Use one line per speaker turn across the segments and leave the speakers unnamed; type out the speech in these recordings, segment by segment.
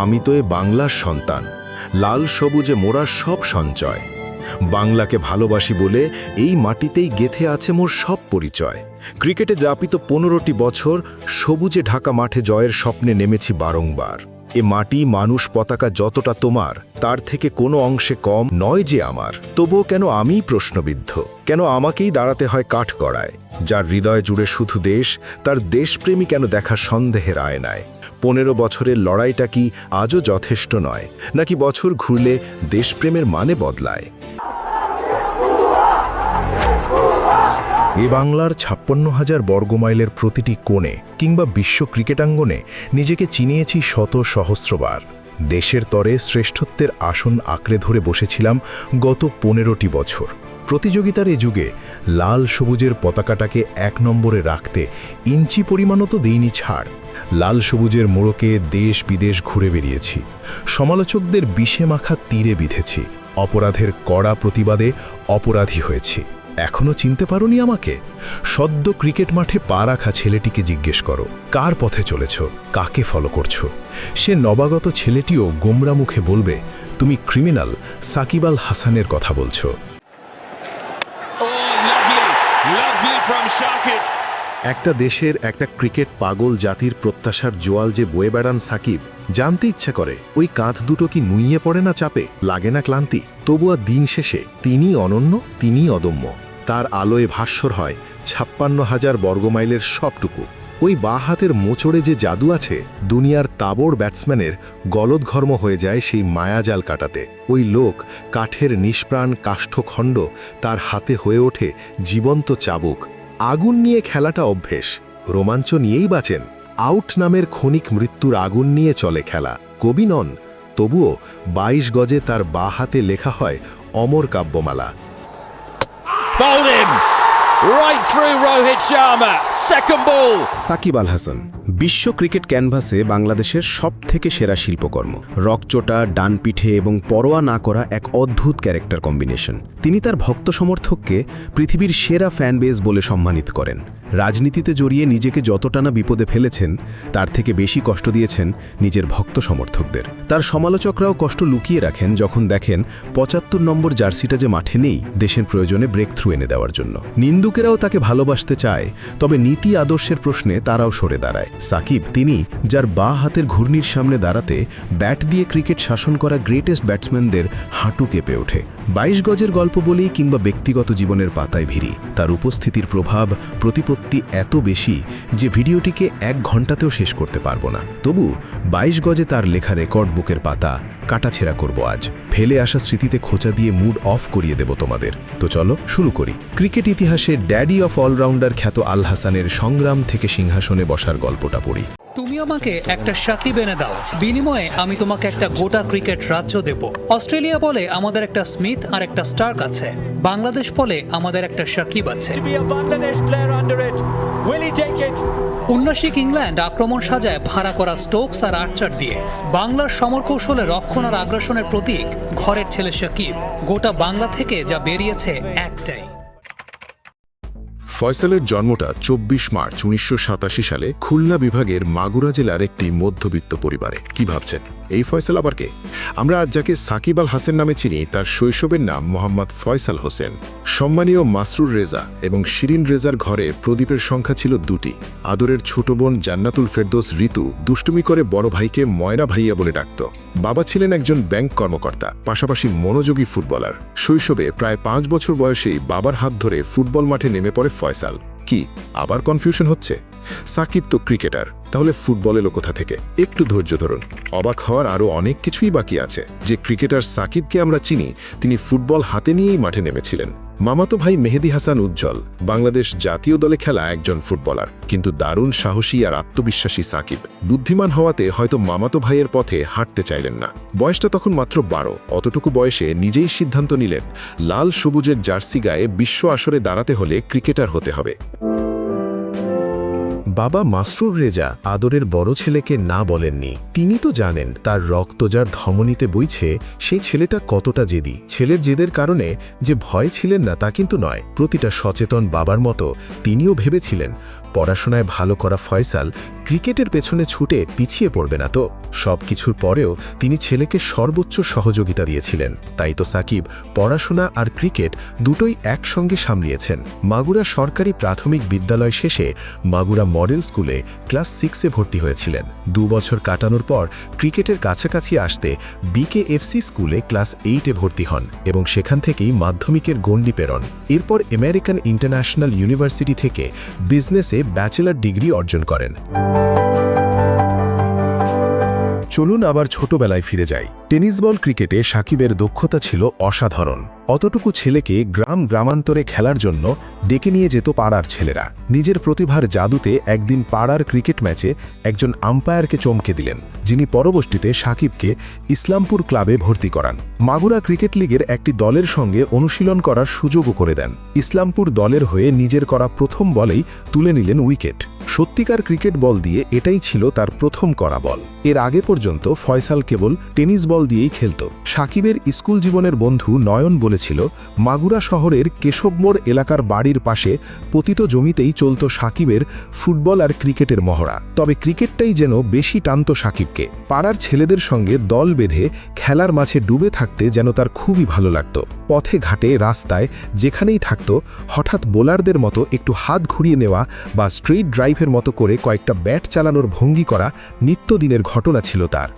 আমি তো এ বাংলার সন্তান। লাল সবুজে মোড়ার সব সঞ্চয়। বাংলাকে ভালোবাসি বলে এই মাটিতেই গেথে আছে মোর সব পরিচয়। ক্রিকেটে যাপিত পনেরোটি বছর সবুজে ঢাকা মাঠে জয়ের স্বপ্নে নেমেছি বারংবার। এ মাটি, মানুষ, পতাকা যতটা তোমার, তার থেকে কোনো অংশে কম নয় যে আমার। তবুও কেন আমিই প্রশ্নবিদ্ধ? কেন আমাকেই দাঁড়াতে হয় কাঠ গড়ায়? যার হৃদয় জুড়ে শুধু দেশ, তার দেশপ্রেমী কেন দেখা সন্দেহের আয়নায়? পনেরো বছরের লড়াইটা কি আজও যথেষ্ট নয়? নাকি বছর ঘুরলে দেশপ্রেমের মানে বদলায়? এ বাংলার ছাপ্পান্ন হাজার বর্গমাইলের প্রতিটি কোণে কিংবা বিশ্ব ক্রিকেটাঙ্গনে নিজেকে চিনিয়েছি শত সহস্রবার। দেশের তরে শ্রেষ্ঠত্বের আসন আঁকড়ে ধরে বসেছিলাম গত পনেরোটি বছর। প্রতিযোগিতার এ যুগে লাল সবুজের পতাকাটাকে এক নম্বরে রাখতে ইঞ্চি পরিমাণও তো দেইনি ছাড়। লাল সবুজের মোড়কে দেশ বিদেশ ঘুরে বেরিয়েছি সমালোচকদের বিষে মাখা তীরে বিঁধেছি। অপরাধের কড়া প্রতিবাদে অপরাধী হয়েছি। এখনও চিনতে পারোনি আমাকে? সদ্য ক্রিকেট মাঠে পা রাখা ছেলেটিকে জিজ্ঞেস করো, কার পথে চলেছ? কাকে ফলো করছ? সে নবাগত ছেলেটিও গোমরা মুখে বলবে, তুমি ক্রিমিনাল সাকিব আল হাসানের কথা বলছো। একটা দেশের একটা ক্রিকেট পাগল জাতির প্রত্যাশার জোয়াল যে বয়ে বেড়ান সাকিব, জানতে ইচ্ছা করে, ওই কাঁধ দুটো কি নুইয়ে পড়ে না চাপে? লাগে না ক্লান্তি। তবুয়া দিন শেষে, তিনি অনন্য, তিনি অদম্য। তার আলোয় ভাস্বর হয় ছাপ্পান্ন হাজার বর্গমাইলের সবটুকু। ওই বা হাতের মোচড়ে যে জাদু আছে, দুনিয়ার তাবড় ব্যাটসম্যানের গলদঘর্ম হয়ে যায় সেই মায়াজাল কাটাতে। ওই লোক কাঠের নিষ্প্রাণ কাষ্ঠখণ্ড তার হাতে হয়ে ওঠে জীবন্ত চাবুক। আগুন নিয়ে খেলাটা অভ্যেস। রোমাঞ্চ নিয়েই বাঁচেন। আউট নামের ক্ষণিক মৃত্যুর আগুন নিয়ে চলে খেলা। কবি নন, তবুও ২২ গজে তার বা হাতে লেখা হয় অমর কাব্যমালা.
Right through Rohit Sharma. Second ball.
Shakib Al Hasan, বিশ্ব ক্রিকেট ক্যানভাসে বাংলাদেশের সব থেকে সেরা শিল্পকর্ম। রকচোটা ডান পিঠে এবং পরোয়া না করা এক অদ্ভুত ক্যারেক্টার কম্বিনেশন। তিনি তার ভক্ত সমর্থককে পৃথিবীর সেরা ফ্যান বেস বলে সম্মানিত করেন। রাজনীতিতে জড়িয়ে নিজেকে যতটা না বিপদে ফেলেছেন, তার থেকে বেশি কষ্ট দিয়েছেন নিজের ভক্ত সমর্থকদের। তার সমালোচকরাও কষ্ট লুকিয়ে রাখেন যখন দেখেন পঁচাত্তর নম্বর জার্সিটা যে মাঠে নেই, দেশের প্রয়োজনে ব্রেক থ্রু এনে দেওয়ার জন্য। নিন্দুকেরাও তাকে ভালোবাসতে চায়, তবে নীতি আদর্শের প্রশ্নে তারাও সরে দাঁড়ায়। সাকিব, তিনি, যার বা হাতের ঘূর্ণির সামনে দাঁড়াতে ব্যাট দিয়ে ক্রিকেট শাসন করা গ্রেটেস্ট ব্যাটসম্যানদের হাঁটু কেঁপে ওঠে। বাইশ গজের গল্প বলেই কিংবা ব্যক্তিগত জীবনের পাতায় ভিড়ি। তার উপস্থিতির প্রভাব প্রতিপত্তি এত বেশি যে ভিডিওটিকে এক ঘন্টাতেও শেষ করতে পারব না। তবু বাইশ গজে তার লেখা রেকর্ড বুকের পাতা কাটাছেঁড়া করব আজ। ফেলে আসা স্মৃতিতে খোঁচা দিয়ে মুড অফ করিয়ে দেব তোমাদের। তো চলো শুরু করি। ক্রিকেট ইতিহাসে ড্যাডি অফ অলরাউন্ডার খ্যাত আল হাসানের সংগ্রাম থেকে সিংহাসনে বসার গল্পটা পড়ি।
তুমি আমাকে একটা সাকিব এনে দাও। বিনিময়ে আমি তোমাকে একটা গোটা ক্রিকেট রাজ্য দেব। অস্ট্রেলিয়া বলে আমাদের একটা স্মিথ আর একটা স্টার্ক আছে। বাংলাদেশ বলে আমাদের একটা সাকিব আছে? উন্নাসিক ইংল্যান্ড আক্রমণ সাজায় ভাড়া করা স্টোকস আর আর্চার দিয়ে। বাংলার সমরকৌশলে রক্ষণ আর আগ্রাসনের প্রতীক ঘরের ছেলে সাকিব। গোটা বাংলা থেকে যা বেরিয়েছে একটাই।
ফয়সালের জন্মটা চব্বিশ মার্চ উনিশশো সাতাশি সালে খুলনা বিভাগের মাগুরা জেলার একটি মধ্যবিত্ত পরিবারে। কি ভাবছেন? এই ফয়সাল আবার কে? আমরা যাকে সাকিব আল হাসেন নামে চিনি, তার শৈশবের নাম মোহাম্মদ ফয়সাল হোসেন। সম্মানীয় মাসরুর রেজা এবং শিরিন রেজার ঘরে প্রদীপের সংখ্যা ছিল দুটি। আদরের ছোট বোন জান্নাতুল ফেরদোস ঋতু দুষ্টুমি করে বড় ভাইকে ময়না ভাইয়া বলে ডাকত। বাবা ছিলেন একজন ব্যাংক কর্মকর্তা, পাশাপাশি মনোযোগী ফুটবলার। শৈশবে প্রায় পাঁচ বছর বয়সেই বাবার হাত ধরে ফুটবল মাঠে নেমে পড়ে ফয়সাল। কি, আবার কনফিউশন হচ্ছে? সাকিব তো ক্রিকেটার, তাহলে ফুটবল এলো কোথা থেকে? একটু ধৈর্য ধরুন। অবাক হওয়ার আরও অনেক কিছুই বাকি আছে। যে ক্রিকেটার সাকিবকে আমরা চিনি, তিনি ফুটবল হাতে নিয়েই মাঠে নেমেছিলেন। মামাতো ভাই মেহেদি হাসান উজ্জ্বল, বাংলাদেশ জাতীয় দলে খেলা একজন ফুটবলার, কিন্তু দারুণ সাহসী আর আত্মবিশ্বাসী সাকিব। বুদ্ধিমান হওয়াতে হয়তো মামাতো ভাইয়ের পথে হাঁটতে চাইলেন না। বয়সটা তখন মাত্র বারো, অতটুকু বয়সে নিজেই সিদ্ধান্ত নিলেন, লাল সবুজের জার্সি গায়ে বিশ্ব আসরে দাঁড়াতে হলে ক্রিকেটার হতে হবে।
বাবা মাসরুর রেজা আদরের বড় ছেলেকে না বলেননি। তিনি তো জানেন, তার রক্ত যার ধমনীতে বইছে সেই ছেলেটা কতটা জেদি। ছেলের জেদের কারণে যে ভয় ছিলেন না তা কিন্তু নয়। প্রতিটা সচেতন বাবার মতো তিনিও ভেবেছিলেন
পড়াশোনায় ভালো করা ফয়সাল ক্রিকেটের পেছনে ছুটে পিছিয়ে পড়বে না তো। সব কিছুর পরেও তিনি ছেলেকে সর্বোচ্চ সহযোগিতা দিয়েছিলেন। তাই তো সাকিব পড়াশোনা আর ক্রিকেট দুটোই একসঙ্গে সামলিয়েছেন। মাগুরা সরকারি প্রাথমিক বিদ্যালয় শেষে মাগুরা মডেল স্কুলে ক্লাস সিক্সে ভর্তি হয়েছিলেন। দু বছর কাটানোর পর ক্রিকেটের কাছাকাছি আসতে বিকেএফসি স্কুলে ক্লাস এইটে ভর্তি হন এবং সেখান থেকেই মাধ্যমিকের গণ্ডি প্রেরণ এরপর আমেরিকান ইন্টারন্যাশনাল ইউনিভার্সিটি থেকে বিজনেসে ব্যাচেলর ডিগ্রি অর্জন করেন। চলুন আবার ছোটবেলায় ফিরে যাই। টেনিস বল ক্রিকেটে সাকিবের দক্ষতা ছিল অসাধারণ। অতটুকু ছেলেকে গ্রাম গ্রামান্তরে খেলার জন্য ডেকে নিয়ে যেত পাড়ার ছেলেরা। নিজের প্রতিভার জাদুতে একদিন পাড়ার ক্রিকেট ম্যাচে একজন আম্পায়ারকে চমকে দিলেন, যিনি পরবর্তীতে সাকিবকে ইসলামপুর ক্লাবে ভর্তি করান। মাগুরা ক্রিকেট লিগের একটি দলের সঙ্গে অনুশীলন করার সুযোগও করে দেন। ইসলামপুর দলের হয়ে নিজের করা প্রথম বলেই তুলে নিলেন উইকেট। সত্যিকার ক্রিকেট বল দিয়ে এটাই ছিল তার প্রথম করা বল। এর আগে পর্যন্ত ফয়সাল কেবল টেনিস বল দিয়েই খেলত। সাকিবের স্কুল জীবনের বন্ধু নয়ন বলেছিল, মাগুরা শহরের কেশবমোড় এলাকার বাড়ির পাশে পতিত জমিতেই চলত সাকিবের ফুটবল আর ক্রিকেটের মহড়া। তবে ক্রিকেটটাই যেন বেশি টানত সাকিবকে। পাড়ার ছেলেদের সঙ্গে দল বেঁধে খেলার মাঝে ডুবে থাকতে যেন তার খুবই ভালো লাগত। পথে ঘাটে, রাস্তায় যেখানেই থাকত, হঠাৎ বোলারদের মতো একটু হাত ঘুরিয়ে নেওয়া বা স্ট্রেইট ড্রাইভের মতো করে কয়েকটা ব্যাট চালানোর ভঙ্গি করা নিত্যদিনের ঘটনা ছিল তার।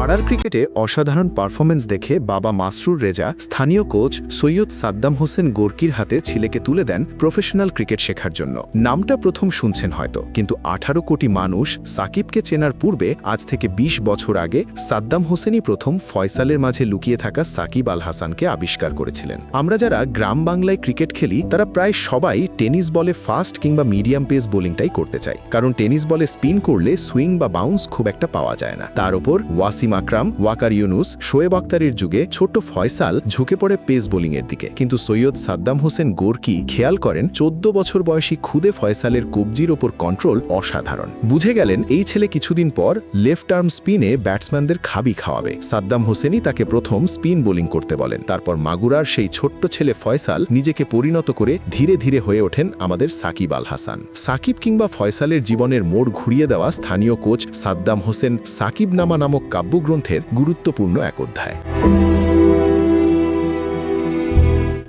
পাড়ার ক্রিকেটে অসাধারণ পারফরমেন্স দেখে বাবা মাসরুর রেজা, স্থানীয় কোচ সৈয়দ সাদ্দাম হোসেন গোর্কির হাতে ছেলেকে তুলে দেন প্রফেশনাল ক্রিকেট শেখার জন্য। নামটা প্রথম শুনছেন হয়তো, কিন্তু আঠারো কোটি মানুষ সাকিবকে চেনার পূর্বে আজ থেকে ২০ বছর আগে সাদ্দাম হোসেনই প্রথম ফয়সালের মাঝে লুকিয়ে থাকা সাকিব আল হাসানকে আবিষ্কার করেছিলেন। আমরা যারা গ্রাম বাংলায় ক্রিকেট খেলি, তারা প্রায় সবাই টেনিস বলে ফাস্ট কিংবা মিডিয়াম পেস বোলিংটাই করতে চাই। কারণ টেনিস বলে স্পিন করলে সুইং বা বাউন্স খুব একটা পাওয়া যায় না। তার ওপর ওয়াসিম আকরাম, ওয়াকার ইউনুস, শোয়েব আক্তারের যুগে ছোট্ট ফয়সাল ঝুঁকে পড়ে পেস বোলিংয়ের দিকে। কিন্তু সৈয়দ সাদ্দাম হোসেন গোর্কি খেয়াল করেন, চোদ্দ বছর বয়সী খুদে ফয়সালের কবজির ওপর কন্ট্রোল অসাধারণ। বুঝে গেলেন, এই ছেলে কিছুদিন পর লেফট আর্ম স্পিনে ব্যাটসম্যানদের খাবি খাওয়াবে। সাদ্দাম হোসেনই তাকে প্রথম স্পিন বোলিং করতে বলেন। তারপর মাগুরার সেই ছোট্ট ছেলে ফয়সাল নিজেকে পরিণত করে ধীরে ধীরে হয়ে ওঠেন আমাদের সাকিব আল হাসান। সাকিব কিংবা ফয়সালের জীবনের মোড় ঘুরিয়ে দেওয়া স্থানীয় কোচ সাদ্দাম হোসেন সাকিব নামা নামক কাব্যগ্রন্থের গুরুত্বপূর্ণ এক অধ্যায়।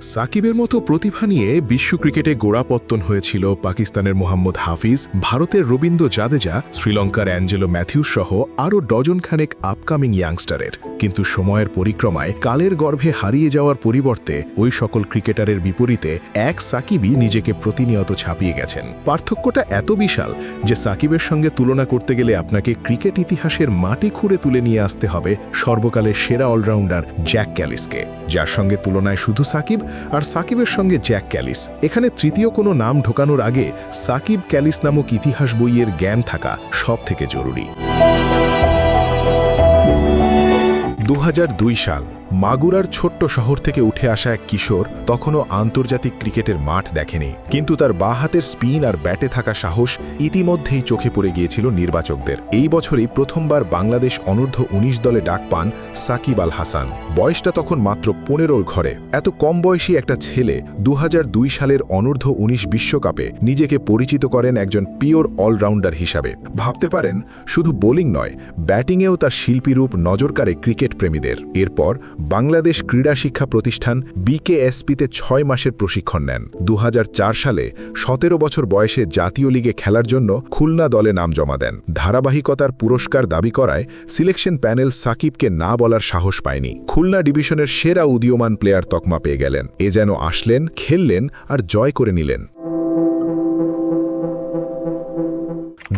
সাকিবের মতো প্রতিভা নিয়ে বিশ্ব ক্রিকেটে গোড়াপত্তন হয়েছিল পাকিস্তানের মোহাম্মদ হাফিজ, ভারতের রবীন্দ্র জাদেজা, শ্রীলঙ্কার অ্যাঞ্জেলো ম্যাথিউস সহ আরও ডজনখানেক আপকামিং ইয়াংস্টারের। কিন্তু সময়ের পরিক্রমায় কালের গর্ভে হারিয়ে যাওয়ার পরিবর্তে ওই সকল ক্রিকেটারের বিপরীতে এক সাকিবই নিজেকে প্রতিনিয়ত ছাপিয়ে গেছেন। পার্থক্যটা এত বিশাল যে সাকিবের সঙ্গে তুলনা করতে গেলে আপনাকে ক্রিকেট ইতিহাসের মাটি খুঁড়ে তুলে নিয়ে আসতে হবে সর্বকালের সেরা অলরাউন্ডার জ্যাক ক্যালিসকে। যার সঙ্গে তুলনায় শুধু সাকিব আর সাকিবের সঙ্গে জ্যাক ক্যালিস। এখানে তৃতীয় কোনো নাম ঢোকানোর আগে সাকিব ক্যালিস নামক ইতিহাস বইয়ের জ্ঞান থাকা সব থেকে জরুরি। দু হাজার দুই সাল। মাগুরার ছোট্ট শহর থেকে উঠে আসা এক কিশোর তখনও আন্তর্জাতিক ক্রিকেটের মাঠ দেখেনি। কিন্তু তার বাঁ হাতের স্পিন আর ব্যাটে থাকা সাহস ইতিমধ্যেই চোখে পড়ে গিয়েছিল নির্বাচকদের। এই বছরই প্রথমবার বাংলাদেশ অনূর্ধ্ব ১৯ দলে ডাক পান সাকিব আল হাসান। বয়সটা তখন মাত্র পনেরোর ঘরে। এত কম বয়সী একটা ছেলে দু হাজার দুই সালের অনূর্ধ্ব ১৯ বিশ্বকাপে নিজেকে পরিচিত করেন একজন পিওর অলরাউন্ডার হিসাবে। ভাবতে পারেন, শুধু বোলিং নয়, ব্যাটিংয়েও তার শিল্পীরূপ নজর কাড়ে ক্রিকেট প্রেমীদের এরপর বাংলাদেশ ক্রীড়া শিক্ষা প্রতিষ্ঠান বিকেএসপিতে ছয় মাসের প্রশিক্ষণ নেন। দু হাজার চার সালে সতেরো বছর বয়সে জাতীয় লিগে খেলার জন্য খুলনা দলে নাম জমা দেন। ধারাবাহিকতার পুরস্কার দাবি করায় সিলেকশন প্যানেল সাকিবকে না বলার সাহস পায়নি। খুলনা ডিভিশনের সেরা উদীয়মান প্লেয়ার তকমা পেয়ে গেলেন। এ যেন আসলেন, খেললেন আর জয় করে নিলেন।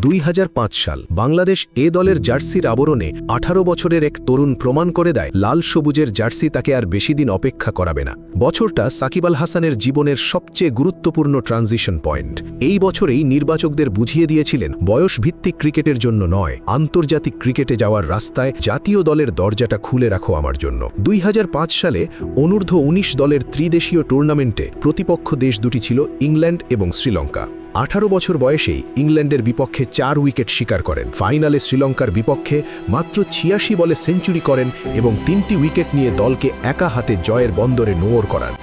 দুই হাজার পাঁচ সাল বাংলাদেশ এ দলের জার্সির আবরণে আঠারো বছরের এক তরুণ প্রমাণ করে দেয়, লাল সবুজের জার্সি তাকে আর বেশি দিন অপেক্ষা করাবে না। বছরটা সাকিব আল হাসানের জীবনের সবচেয়ে গুরুত্বপূর্ণ ট্রানজিশন পয়েন্ট। এই বছরেই নির্বাচকদের বুঝিয়ে দিয়েছিলেন বয়স ভিত্তিক ক্রিকেটের জন্য নয়, আন্তর্জাতিক ক্রিকেটে যাওয়ার রাস্তায় জাতীয় দলের দরজাটা খুলে রাখো আমার জন্য। দুই হাজার পাঁচ সালে অনূর্ধ্ব ১৯ দলের ত্রিদেশীয় টুর্নামেন্টে প্রতিপক্ষ দেশ দুটি ছিল ইংল্যান্ড এবং শ্রীলঙ্কা। আঠারো বছর বয়সেই ইংল্যান্ডের বিপক্ষে চার উইকেট শিকার করেন। ফাইনালে শ্রীলঙ্কার বিপক্ষে মাত্র ছিয়াশি বলে সেঞ্চুরি করেন এবং তিনটি উইকেট নিয়ে দলকে একা হাতে জয়ের বন্দরে নোঙর করান।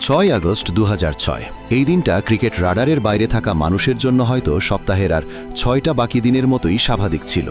ছয় আগস্ট দু হাজার ছয়। এই দিনটা ক্রিকেট রাডারের বাইরে থাকা মানুষের জন্য হয়তো সপ্তাহের আর ছয়টা বাকি দিনের মতোই স্বাভাবিক ছিল।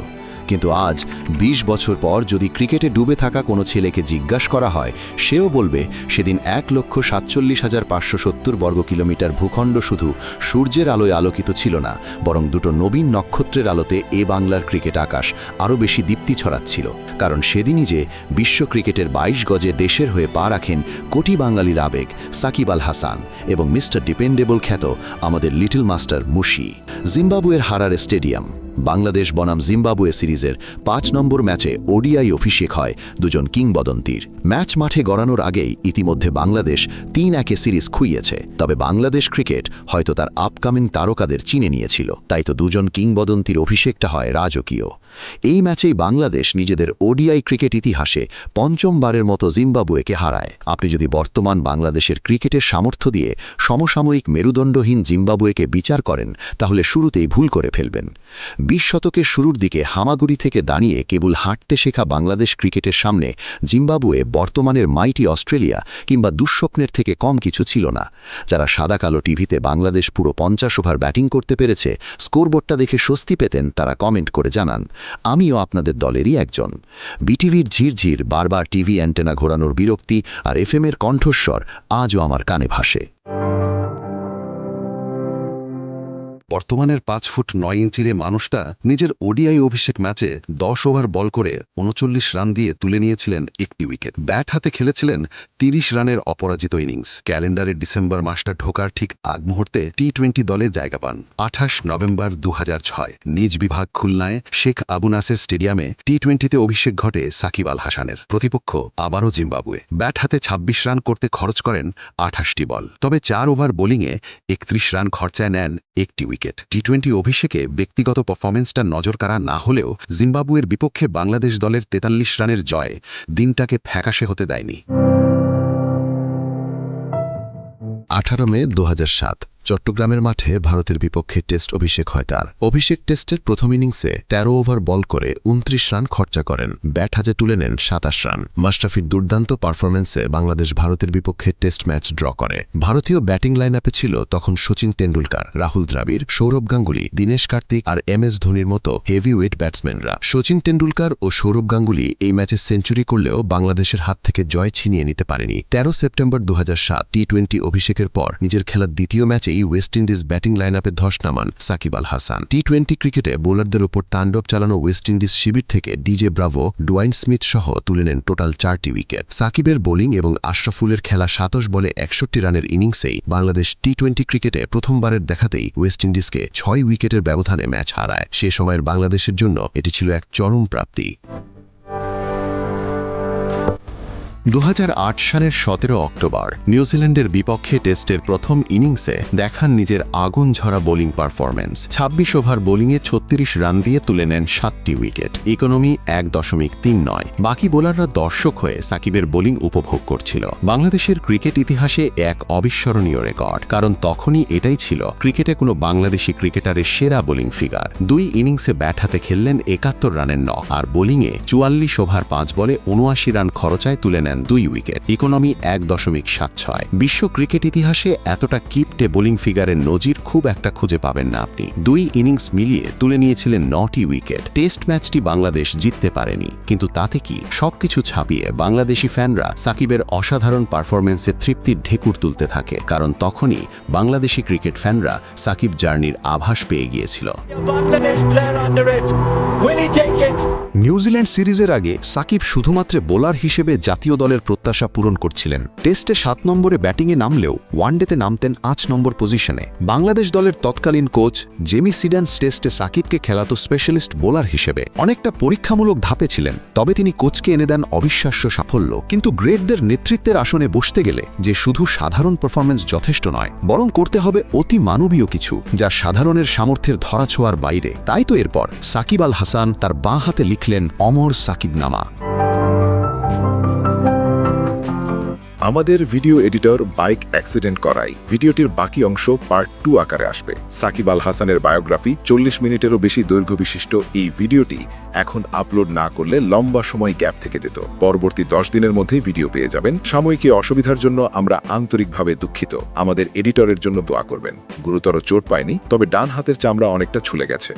কিন্তু আজ ২০ বছর পর যদি ক্রিকেটে ডুবে থাকা কোনো ছেলেকে জিজ্ঞাস করা হয়, সেও বলবে, সেদিন এক লক্ষ সাতচল্লিশ হাজার পাঁচশো সত্তর বর্গ কিলোমিটার ভূখণ্ড শুধু সূর্যের আলোয় আলোকিত ছিল না, বরং দুটো নবীন নক্ষত্রের আলোতে এ বাংলার ক্রিকেট আকাশ আরও বেশি দীপ্তি ছড়াচ্ছিল। কারণ সেদিনই যে বিশ্ব ক্রিকেটের ২২ গজে দেশের হয়ে পা রাখেন কোটি বাঙালির আবেগ, সাকিব আল হাসান এবং মিস্টার ডিপেন্ডেবল খ্যাত আমাদের লিটল মাস্টার মুশি। জিম্বাবুয়ের হারার স্টেডিয়াম। বাংলাদেশ বনাম জিম্বাবুয়ে সিরিজের পাঁচ নম্বর ম্যাচে ওডিআই অভিষেক হয় দুজন কিংবদন্তির। ম্যাচ মাঠে গড়ানোর আগেই ইতিমধ্যে বাংলাদেশ তিন একে সিরিজ খুইয়েছে। তবে বাংলাদেশ ক্রিকেট হয়তো তার আপকামিং তারকাদের চিনে নিয়েছিল। তাই তো দুজন কিংবদন্তির অভিষেকটা হয় রাজকীয়। এই ম্যাচেই বাংলাদেশ নিজেদের ওডিআই ক্রিকেট ইতিহাসে পঞ্চমবারের মতো জিম্বাবুয়েকে হারায়। আপনি যদি বর্তমান বাংলাদেশের ক্রিকেটের সামর্থ্য দিয়ে সমসাময়িক মেরুদণ্ডহীন জিম্বাবুয়েকে বিচার করেন, তাহলে শুরুতেই ভুল করে ফেলবেন। বিশ শতকের শুরুর দিকে হামাগুড়ি থেকে দাঁড়িয়ে কেবল হাঁটতে শেখা বাংলাদেশ ক্রিকেটের সামনে জিম্বাবুয়ে বর্তমানের মাইটি অস্ট্রেলিয়া কিংবা দুঃস্বপ্নের থেকে কম কিছু ছিল না। যারা সাদা কালো টিভিতে বাংলাদেশ পুরো পঞ্চাশ ওভার ব্যাটিং করতে পেরেছে, স্কোরবোর্ডটা দেখে স্বস্তি পেতেন, তারা কমেন্ট করে জানান, আমিও আপনাদের দলেরই একজন। বিটিভির ঝিরঝির, বারবার টিভি অ্যান্টেনা ঘোরানোর বিরক্তি আর এফএমের কণ্ঠস্বর আজও আমার কানে ভাসে।
বর্তমানের পাঁচ ফুট নয় ইঞ্চির মানুষটা নিজের ওডিআই অভিষেক ম্যাচে দশ ওভার বল করে উনচল্লিশ রান দিয়ে তুলে নিয়েছিলেন একটি উইকেট। ব্যাট হাতে খেলেছিলেন তিরিশ রানের অপরাজিত ইনিংস। ক্যালেন্ডারে ডিসেম্বর মাসটা ঢোকার ঠিক আগ মুহূর্তে টি টোয়েন্টি দলে জায়গা পান। আঠাশ নভেম্বর দু হাজার ছয়, নিজ বিভাগ খুলনায় শেখ আবু নাসের স্টেডিয়ামে টি টোয়েন্টিতে অভিষেক ঘটে সাকিব আল হাসানের। প্রতিপক্ষ আবারও জিম্বাবুয়ে। ব্যাট হাতে ২৬ রান করতে খরচ করেন আঠাশটি বল। তবে চার ওভার বোলিংয়ে একত্রিশ রান খরচায় নেন একটি উইকেট। টি টোয়েন্টি অভিষেকে ব্যক্তিগত পারফরমেন্সটা নজর কাড়া না হলেও জিম্বাবুয়ের বিপক্ষে বাংলাদেশ দলের তেতাল্লিশ রানের জয় দিনটাকে ফ্যাকাশে হতে দেয়নি। আঠারো মে দু হাজার সাত। চট্টগ্রামের মাঠে ভারতের বিপক্ষে টেস্ট অভিষেক হয় তার। অভিষেক টেস্টের প্রথম ইনিংসে ১৩ ওভার বল করে উনত্রিশ রান খরচা করেন। ব্যাট হাজে তুলে নেন সাতাশ রান। মাশরাফির দুর্দান্ত পারফরম্যান্সে বাংলাদেশ ভারতের বিপক্ষে টেস্ট ম্যাচ ড্র করে। ভারতীয় ব্যাটিং লাইন আপে ছিল তখন সচিন টেন্ডুলকার রাহুল দ্রাবিড়, সৌরভ গাঙ্গুলি, দীনেশ কার্তিক আর এম এস ধোনির মতো হেভিওয়েট ব্যাটসম্যানরা সচিন টেন্ডুলকার ও সৌরভ গাঙ্গুলি এই ম্যাচে সেঞ্চুরি করলেও বাংলাদেশের হাত থেকে জয় ছিনিয়ে নিতে পারেনি। তেরো সেপ্টেম্বর দু টি টোয়েন্টি অভিষেকের পর নিজের খেলার দ্বিতীয় ম্যাচেই ওয়েস্ট ইন্ডিজ ব্যাটিং লাইন আপে ধস নামান সাকিব আল হাসান। টি টোয়েন্টি ক্রিকেটে বোলারদের ওপর তাণ্ডব চালানো ওয়েস্ট ইন্ডিজ শিবির থেকে ডিজে ব্রাভো, ডোয়াইন স্মিথ সহ তুলে নেন টোটাল চারটি উইকেট। সাকিবের বোলিং এবং আশরাফুলের খেলা সাতশ বলে একষট্টি রানের ইনিংসেই বাংলাদেশ টি টোয়েন্টি ক্রিকেটে প্রথমবারের দেখাতেই ওয়েস্ট ইন্ডিজকে ছয় উইকেটের ব্যবধানে ম্যাচ হারায়। সে সময়ের বাংলাদেশের জন্য এটি ছিল এক চরম প্রাপ্তি। দু হাজার আট সালের সতেরো অক্টোবর, নিউজিল্যান্ডের বিপক্ষে টেস্টের প্রথম ইনিংসে দেখান নিজের আগুন ঝরা বোলিং পারফরম্যান্স। ২৬ ওভার বোলিংয়ে ছত্রিশ রান দিয়ে তুলে নেন সাতটি উইকেট। ইকোনমি এক দশমিক তিন নয়। বাকি বোলাররা দর্শক হয়ে সাকিবের বোলিং উপভোগ করছিল। বাংলাদেশের ক্রিকেট ইতিহাসে এক অবিস্মরণীয় রেকর্ড। কারণ তখনই এটাই ছিল ক্রিকেটে কোনো বাংলাদেশি ক্রিকেটারের সেরা বোলিং ফিগার। দুই ইনিংসে ব্যাট হাতে খেললেন একাত্তর রানের নক আর বোলিংয়ে চুয়াল্লিশ ওভার পাঁচ বলে উনআশি রান খরচায় তুলে নেন দুই উইকেট ইকোনমি এক দশমিক সাত ছয়। বিশ্ব ক্রিকেট ইতিহাসে এতটা কিপটে বোলিং ফিগারের নজির খুব একটা খুঁজে পাবেন না আপনি। দুই ইনিংস মিলিয়ে তুলে নিয়েছিলেন নটি উইকেট। টেস্ট ম্যাচটি বাংলাদেশ জিততে পারেনি। কিন্তু তাতে কি? সবকিছু ছাপিয়ে বাংলাদেশি ফ্যানরা সাকিবের অসাধারণ পারফরমেন্সে তৃপ্তির ঢেকুর তুলতে থাকে। কারণ তখনই বাংলাদেশি ক্রিকেট ফ্যানরা সাকিব জার্নির আভাস পেয়ে গিয়েছিল?
নিউজিল্যান্ড সিরিজের আগে সাকিব শুধুমাত্র বোলার হিসেবে জাতীয় দলের প্রত্যাশা পূরণ করছিলেন। টেস্টে সাত নম্বরে ব্যাটিংয়ে নামলেও ওয়ানডেতে নামতেন আট নম্বর পজিশনে। বাংলাদেশ দলের তৎকালীন কোচ জেমি সিডান্স টেস্টে সাকিবকে খেলাতো স্পেশালিস্ট বোলার হিসেবে। অনেকটা পরীক্ষামূলক ধাপে ছিলেন, তবে তিনি কোচকে এনে দেন অবিশ্বাস্য সাফল্য। কিন্তু গ্রেটদের নেতৃত্বের আসনে বসতে গেলে যে শুধু সাধারণ পারফরমেন্স যথেষ্ট নয়, বরং করতে হবে অতি মানবীয় কিছু, যা সাধারণের সামর্থ্যের ধরাছোঁয়ার বাইরে। তাই তো এরপর সাকিব আল হাসান তার বাঁ হাতে লিখলেন অমর সাকিব নামা
আমাদের ভিডিও এডিটর বাইক অ্যাক্সিডেন্ট করায় ভিডিওটির বাকি অংশ পার্ট টু আকারে আসবে। সাকিব আল হাসানের বায়োগ্রাফি চল্লিশ মিনিটেরও বেশি দৈর্ঘ্য বিশিষ্ট এই ভিডিওটি এখন আপলোড না করলে লম্বা সময় গ্যাপ থেকে যেত। পরবর্তী দশ দিনের মধ্যেই ভিডিও পেয়ে যাবেন। সাময়িকী অসুবিধার জন্য আমরা আন্তরিকভাবে দুঃখিত। আমাদের এডিটরের জন্য দোয়া করবেন। গুরুতর চোট পায়নি, তবে ডান হাতের চামড়া অনেকটা ছুলে গেছে।